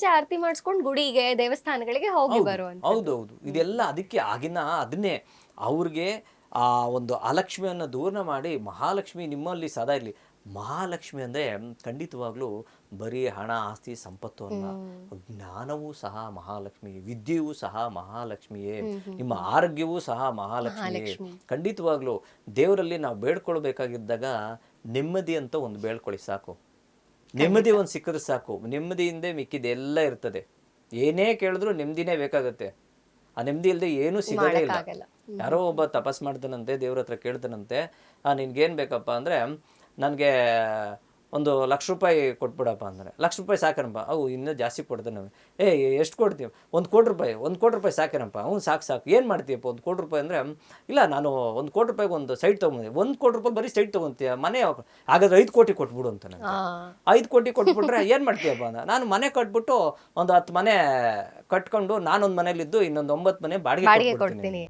ಮುಂಚೆ ಆರತಿ ಮಾಡಿಸ್ಕೊಂಡು ಗುಡಿಗೆ ದೇವಸ್ಥಾನಗಳಿಗೆ ಹೋಗಿ ಹೌದು, ಹೌದು ಹೌದೌದು ಇದೆಲ್ಲ ಅದಕ್ಕೆ ಆಗಿನ ಅದನ್ನೇ ಅವ್ರಿಗೆ ಆ ಒಂದು ಅಲಕ್ಷ್ಮಿಯನ್ನು ದೂರ ಮಾಡಿ ಮಹಾಲಕ್ಷ್ಮಿ ನಿಮ್ಮಲ್ಲಿ ಸದಾ ಇರಲಿ. ಮಹಾಲಕ್ಷ್ಮಿ ಅಂದರೆ ಖಂಡಿತವಾಗ್ಲೂ ಬರೀ ಹಣ ಆಸ್ತಿ ಸಂಪತ್ತು ಅಲ್ಲ ಜ್ಞಾನವೂ ಸಹ ಮಹಾಲಕ್ಷ್ಮಿ ವಿದ್ಯೆಯೂ ಸಹ ಮಹಾಲಕ್ಷ್ಮಿಯೇ. ನಿಮ್ಮ ಆರೋಗ್ಯವೂ ಸಹ ಮಹಾಲಕ್ಷ್ಮಿಯೇ. ಖಂಡಿತವಾಗ್ಲೂ ದೇವರಲ್ಲಿ ನಾವು ಬೇಡ್ಕೊಳ್ಬೇಕಾಗಿದ್ದಾಗ ನೆಮ್ಮದಿ ಅಂತ ಒಂದು ಬೇಡ್ಕೊಳ್ಳಿ ಸಾಕು. ನೆಮ್ಮದಿ ಒಂದು ಸಿಕ್ಕಿದ್ರೆ ಸಾಕು. ನೆಮ್ಮದಿಯಿಂದ ಮಿಕ್ಕಿದೆಲ್ಲ ಇರ್ತದೆ. ಏನೇ ಕೇಳಿದ್ರು ನೆಮ್ಮದಿನೇ ಬೇಕಾಗತ್ತೆ. ಆ ನೆಮ್ಮದಿ ಇಲ್ಲದೆ ಏನೂ ಸಿಗೋದೇ ಇಲ್ಲ. ಯಾರೋ ಒಬ್ಬ ತಪಸ್ ಮಾಡ್ತಾನಂತೆ ದೇವ್ರ ಹತ್ರ ಕೇಳ್ತಾನಂತೆ ಆ ನಿನ್ಗೇನು ಬೇಕಪ್ಪ ಅಂದರೆ ನನಗೆ ಒಂದು ಲಕ್ಷ ರೂಪಾಯಿ ಕೊಟ್ಬಿಡಪ್ಪ ಅಂದರೆ. ಲಕ್ಷ ರೂಪಾಯಿ ಸಾಕಿರಪ್ಪ ಅವು ಇನ್ನೂ ಜಾಸ್ತಿ ಕೊಡ್ತಾನೆ ಏ ಎಷ್ಟು ಕೊಡ್ತೀವಿ ಒಂದು ಕೋಟಿ ರೂಪಾಯಿ ಒಂದು ಕೋಟಿ ರೂಪಾಯಿ ಸಾಕೇನಪ್ಪ. ಅವ್ನು ಸಾಕು ಸಾಕು. ಏನು ಮಾಡ್ತೀಯಪ್ಪ ಒಂದು ಕೋಟಿ ರೂಪಾಯಿ ಅಂದರೆ ಇಲ್ಲ ನಾನು ಒಂದು ಕೋಟಿ ರೂಪಾಯಿಗೆ ಒಂದು ಸೈಟ್ ತೊಗೊಂಬಂದೆ ಒಂದು ಕೋಟಿ ರೂಪಾಯಿ ಬರೀ ಸೈಟ್ ತೊಗೊಂತೀಯ? ಮನೆ ಹಾಗಾದ್ರೆ ಐದು ಕೋಟಿ ಕೊಟ್ಬಿಡು ಅಂತ ನನಗೆ ಐದು ಕೋಟಿ ಕೊಟ್ಬಿಟ್ರೆ ಏನು ಮಾಡ್ತೀಯಪ್ಪ ಅಂದ ನಾನು ಮನೆ ಕಟ್ಬಿಟ್ಟು ಒಂದು ಹತ್ತು ಮನೆ ಕಟ್ಕೊಂಡು ನಾನೊಂದು ಮನೇಲಿದ್ದು ಇನ್ನೊಂದು ಒಂಬತ್ತು ಮನೆ ಬಾಡಿಗೆ ಕೊಡ್ತೀನಿ.